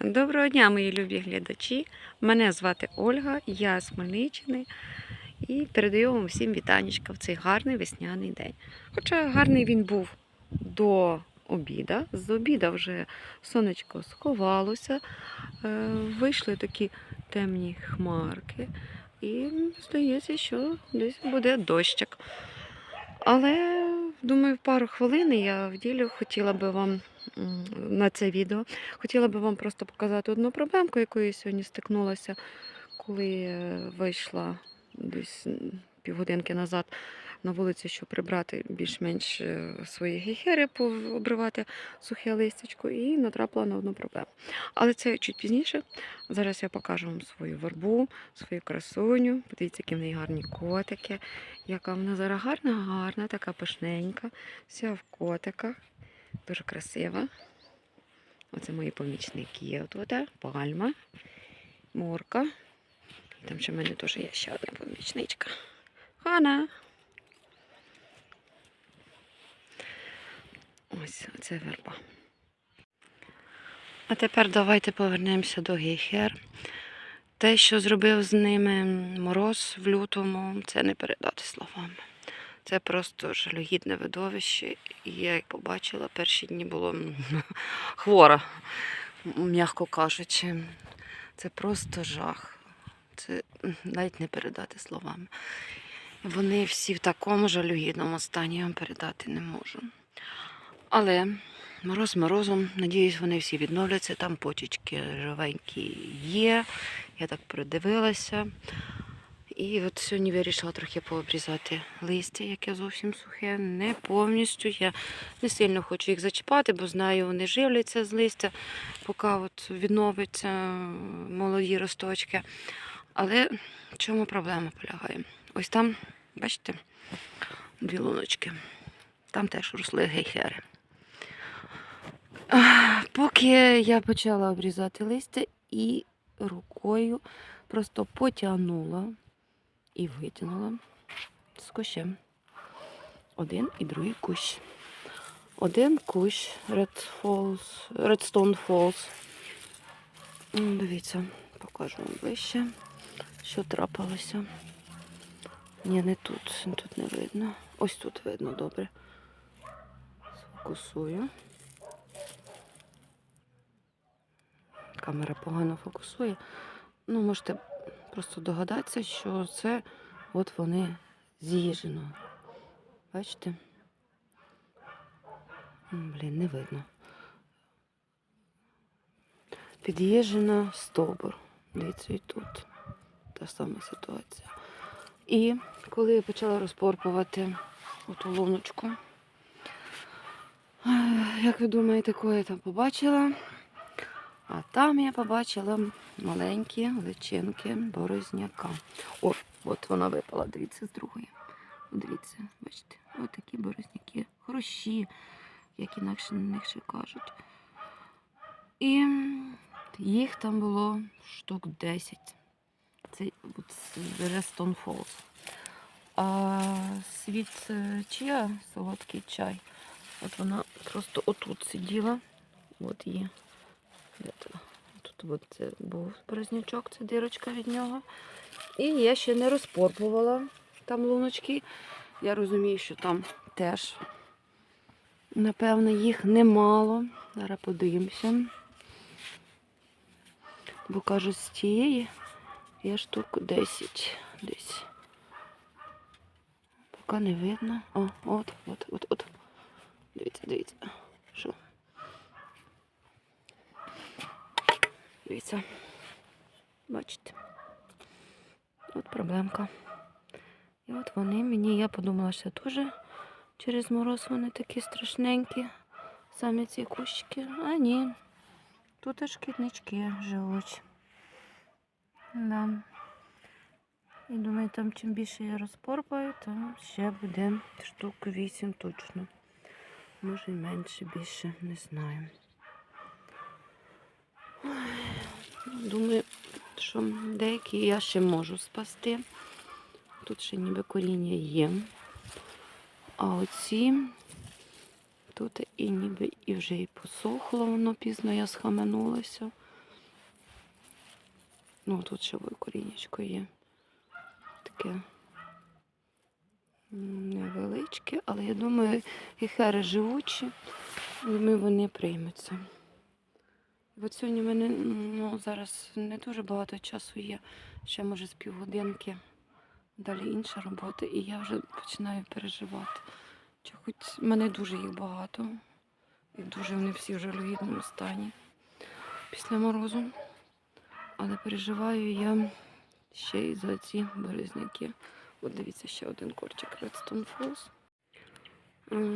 Доброго дня, мої любі глядачі. Мене звати Ольга, я з Хмельниччини і передаю вам всім вітанечка в цей гарний весняний день. Хоча гарний він був до обіда. З обіда вже сонечко сховалося, е, вийшли такі темні хмарки, і здається, що десь буде дощик. Але думаю, пару хвилин я вділю хотіла би вам на це відео. Хотіла би вам просто показати одну проблемку, якою я сьогодні стикнулася, коли е, вийшла десь півгодинки назад на вулицю, щоб прибрати більш-менш е, свої гейхери, обривати сухе листячко, і натрапила на одну проблему. Але це чуть пізніше. Зараз я покажу вам свою вербу, свою красуню. Подивіться, які в неї гарні котики. Яка вона зараз гарна, гарна, така пишненька, вся в котиках. Дуже красива. Оце мої помічники. Є Отут, пальма, морка. І там ще в мене теж є ще одна помічничка. Хана. Ось це верба. А тепер давайте повернемося до гейхер. Те, що зробив з ними мороз в лютому, це не передати словами. Це просто жалюгідне видовище. І я як побачила, перші дні було хвора, м'яко кажучи. Це просто жах. Це навіть не передати словами. Вони всі в такому жалюгідному стані вам передати не можу. Але мороз морозом, надіюсь, вони всі відновляться. Там почечки живенькі є. Я так придивилася. І от сьогодні вирішила трохи пообрізати листя, яке зовсім сухе, не повністю. Я не сильно хочу їх зачіпати, бо знаю, вони живляться з листя, поки от відновиться молоді росточки. Але в чому проблема полягає? Ось там, бачите, дві луночки. Там теж росли гейхери. Поки я почала обрізати листя і рукою просто потягнула і витягнула з кущем. Один і другий кущ. Один кущ Red Falls, Redstone Falls. Дивіться, покажу вам ближче, що трапилося. Ні, не тут, тут не видно. Ось тут видно добре. Сфокусую. Камера погано фокусує. Ну, можете просто догадатися, що це от вони з'їжджено. Бачите? Блін, не видно. Під'їжджено стовбур. Дивіться, і тут та сама ситуація. І коли я почала розпорпувати оту луночку, як ви думаєте, кого я там побачила? Там я побачила маленькі личинки борозняка. О, от вона випала, дивіться, з другої. Дивіться, бачите, ось такі борозняки. Хороші, як інакше на них ще кажуть. І їх там було штук 10. Це от Рестон Фолз. А світ е, чия, солодкий чай. От вона просто отут сиділа. От її. Тут от це був борознячок, це дирочка від нього. І я ще не розпорпувала там луночки. Я розумію, що там теж, напевно, їх немало. Зараз подивимося. Бо кажуть, з цієї є штук 10 десь. Поки не видно. О, от, от, от, от. Дивіться, дивіться. Що? Дивіться. Бачите? От проблемка. І от вони мені, я подумала, що теж через мороз вони такі страшненькі. Самі ці кущики. А ні. Тут аж шкіднички живуть. Да. І думаю, там чим більше я розпорпаю, то ще буде штук 8 точно. Може і менше, більше, не знаю. Думаю, що деякі я ще можу спасти. Тут ще ніби коріння є. А оці тут і ніби і вже і посохло, воно пізно я схаменулася. Ну, тут ще корінечко є. Таке невеличке, але я думаю, гехери живучі, думаю, вони приймуться. І От сьогодні в мене ну, зараз не дуже багато часу є, ще може з півгодинки. Далі інша робота, і я вже починаю переживати. Чи хоч мене дуже їх багато. І дуже вони всі в жалюгідному стані після морозу. Але переживаю я ще й за ці березняки. От дивіться, ще один корчик Redstone Falls.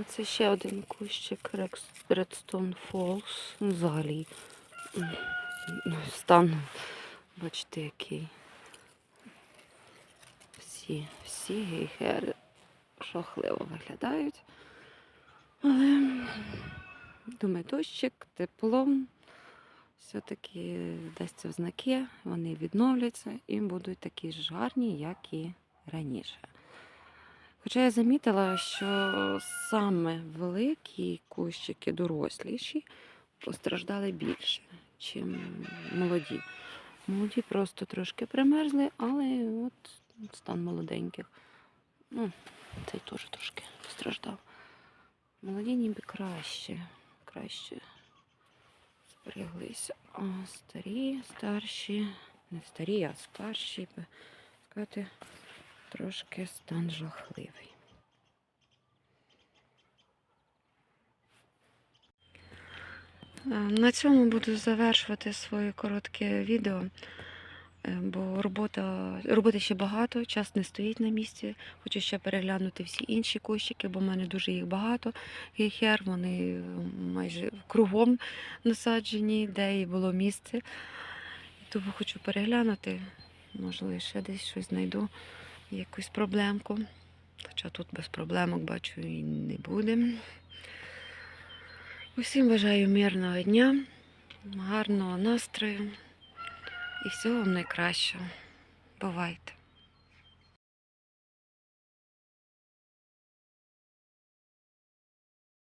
Це ще один кущик Redstone Falls. Ну, Взагалі стан, бачите, який. Всі, всі гейхери жахливо виглядають. Але думаю, дощик, тепло. Все-таки дасться в знаки, вони відновляться і будуть такі ж гарні, як і раніше. Хоча я замітила, що саме великі кущики доросліші постраждали більше, ніж молоді. Молоді просто трошки примерзли, але от стан молоденьких. Ну, цей теж трошки постраждав. Молоді ніби краще, краще збереглися. А старі, старші, не старі, а старші, сказати, трошки стан жахливий. На цьому буду завершувати своє коротке відео, е, бо робота, роботи ще багато, час не стоїть на місці. Хочу ще переглянути всі інші кущики, бо в мене дуже їх багато. Гейхер, вони майже кругом насаджені, де і було місце. Тому хочу переглянути. Можливо, ще десь щось знайду, якусь проблемку. Хоча тут без проблемок бачу і не буде. Усім бажаю мирного дня, гарного настрою і всього вам найкращого. Бувайте!